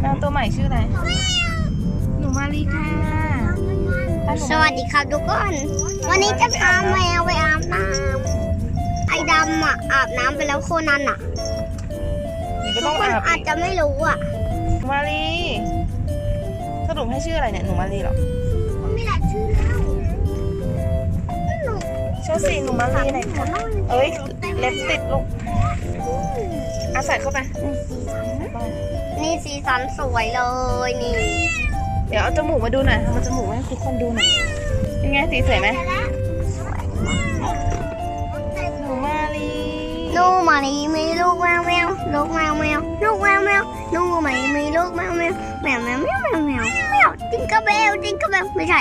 แมวตัวใหม่ชื่ออะไร หนูมาลีค่ะป้าหนูสวัสดีครับทุกคน วันนี้จะพาแมวไปอาบน้ำไอ้ดำอะอาบน้ำไปแล้วโคนันอะหนูก็ทุต้กองคนอาบอาจอีกจะไม่รู้อะหนูมาลีสรุปให้ชื่ออะไรเนี่ย หนูมาลีเหรอมันมีหลายชื่อแล้วหนูชื่อสิหนูมาลีไหนคะเอ้ยเล็บติดลูก อาใส่เข้าไป นี่สีสันสวยเลยนี่ เดี๋ยวเอาจมูกมาดูหน่อยเอาจมูกมาให้ทุกคนดูหน่อยยังไงสีสวยไหมหนูมาลีลูกหมาลีมีลูกแมวแมวลูกแมวแมวลูกแมวแมวลูกหมาลีมีลูกแมวแมวแมวแมวแมวแมวแมวแมวจิงกระเบลจิงกระเบลไม่ใช่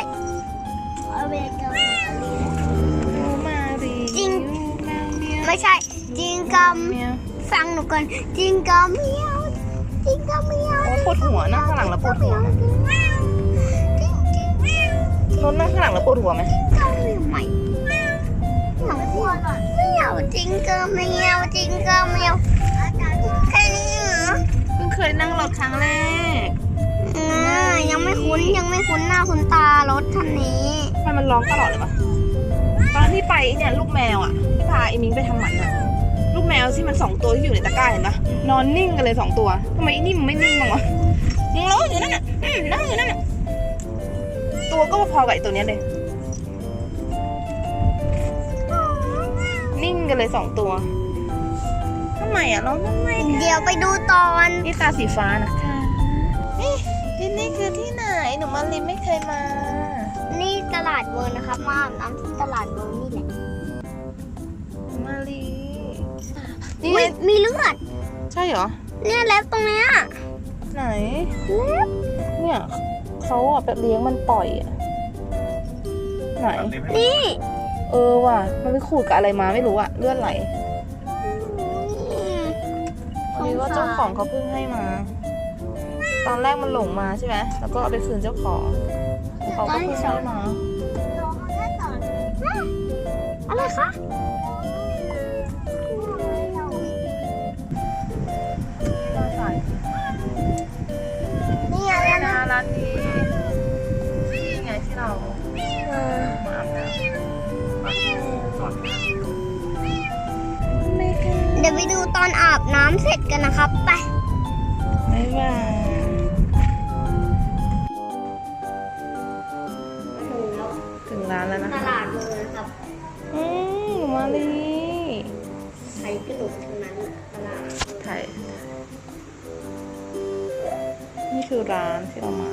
เอาเบลกับหนูมาลีจริงแมวเมียวไม่ใช่จิงกระเมียวฟังหนู ก่อนจิงกระเมียวจิงกระเมียวโอ้ปวดหัวนั่งข้างหลังแล้วปวดหัวจิงจิงแมวรถนั่งข้างหลังแล้วปวดหัวไหมก็ไม่หนูพูดไม่เอาจิงกระเมียวจิงกระเมียวแค่นี้เหรอเพิ่งเคยนั่งรถครั้งแรกอ่ายังไม่คุ้นยังไม่คุ้นหน้าคุ้นตารถคันนี้ทำไมมันร้องตลอดเลยปะตอนที่ไปเนี่ยลูกแมวอะที่พาไอ้มิงไปทำหมันอะลูกแมวที่มันสองตัวที่อยู่ในตะกร้าเห็นปะนอนนิ่งกันเลยสองตัวทำไมไอ้นี่มันไม่นิ่งบ้างวะมันร้องอยู่นั่นน่ะอืมนั่งอยู่นั่นน่ะตัวก็พอๆกับไอ้ตัวเนี้ยเลย นิ่งกันเลยสองตัวทำไมอะร้องทำไมเดี๋ยวไปดูตอนนี่ตาสีฟ้านะคะเอ๊ะที่นี่คือที่ไหนหนูมาลินไม่เคยมา นี่ตลาดเวิร์นะครับมาอาบน้ำที่ตลาดเวิร์นี่แหละหนูมาลีนี่ อุ๊ไงยมีเลือดใช่เหรอ เนี่ยเล็บตรงเนี้ยไหน เล็บเนี่ยเขาอะไปเลี้ยงมันปล่อยอะไหน นี่เออว่ะ มันไปขูดกับอะไรมาไม่รู้อะเลือดไหลอืมพอดีว่าเจ้าของเขาเพิ่งให้มา ตอนแรกมันหลงมาใช่ไหมแล้วก็เอาไปคืนเจ้าของเขาก็เพิ่งให้มาอะไรคะ อนอาบน้ำเสร็จกันนะครับ ไป บ๊ายบายถึงร้านแล้วนะตคะลาดเลยนะครับอืมหนูมาลีใครกระดูกทั้งนั้นน่ะตลาดถ่ายนี่คือร้านที่เรามา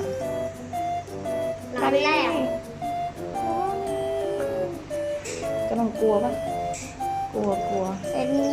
ร้านแรกกำลังกลัวปะกลัวกลัวเซนนี้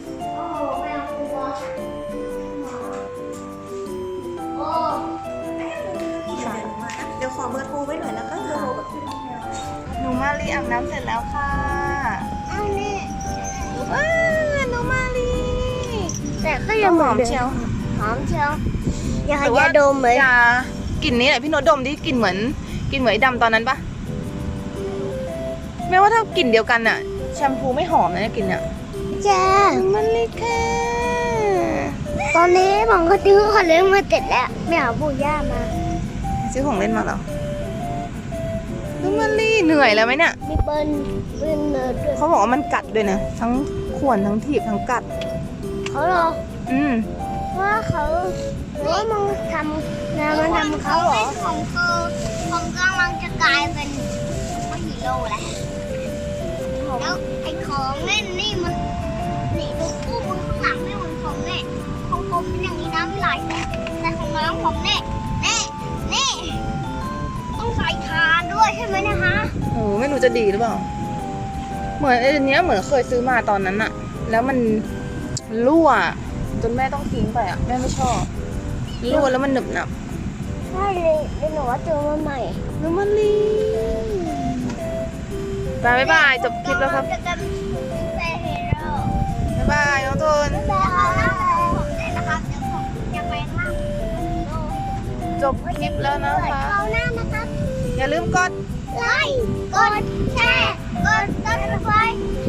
หนูมาลีอาบน้ำเสร็จแล้วค่ะอันนี้ว้าหนูมาลีแต่ก็ยัยังงหหออมมเชียวหอมเชียวอย่าหรือว่าอย่าดมเลยยากลิ่นนี้แหละพี่โนตดมดิกลิ่นเหมือนกลิ่นเหมือนไอ้ดำตอนนั้นปะแม้ว่าถ้ากลิ่นเดียวกันอะแชมพูไม่หอมนะเนี่ยกลิ่นเนี่ยจ้ามันเลยค่ะ ตอนนี้ผมก็ซื้อของเล่นมาเสร็จแล้วไม่เอาปู่ย่ามา ซื้อของเล่นมาเหรอ หนูมาลีเหนื่อยแล้วไหมเนี่ย มีเปิ้ลเปิ้ลเนอร์ด้วยเขาบอกว่ามันกัดด้วยนะ ทั้งข่วนทั้งถีบทั้งกัด เขาเหรออืมว่าเขาว่ามึงทำงานมันทำเขาเหรอผมคือผมกำลังจะกลายเป็นซุปเปอร์ฮีโร่แล้วแล้วไอ้ของเล่นนี่มันนี่ดูคู่มือข้างหลังไม่เหมือนผมเนี่ยของผมเป็นอย่างนี้นะไม่ไหลแต่แต่ของน้องผมเนี่ย จะดีหรือเปล่า เหมือนไอ้อันเนี้ยเหมือนเคยซื้อมาตอนนั้นอะแล้วมันรั่ว จนแม่ต้องทิ้งไปอะแม่ไม่ชอบรั่วแล้วมันหนึบหนับใช่เลยเดี๋ยวหนูว่าเจอมาใหม่หนูมาลีบ๊ายบายจบคลิปแล้วครับจะเป็นเป็นฮีโร่บ๊ายบายน้องตุนแต่เอาหน้าผมเลยนะครับเดี๋ยวผมจะไปล่างฮีโร่จบคลิปแล้วนะคะเอาหน้านะครับอย่าลืมกดไลค์ God, share, God, subscribe,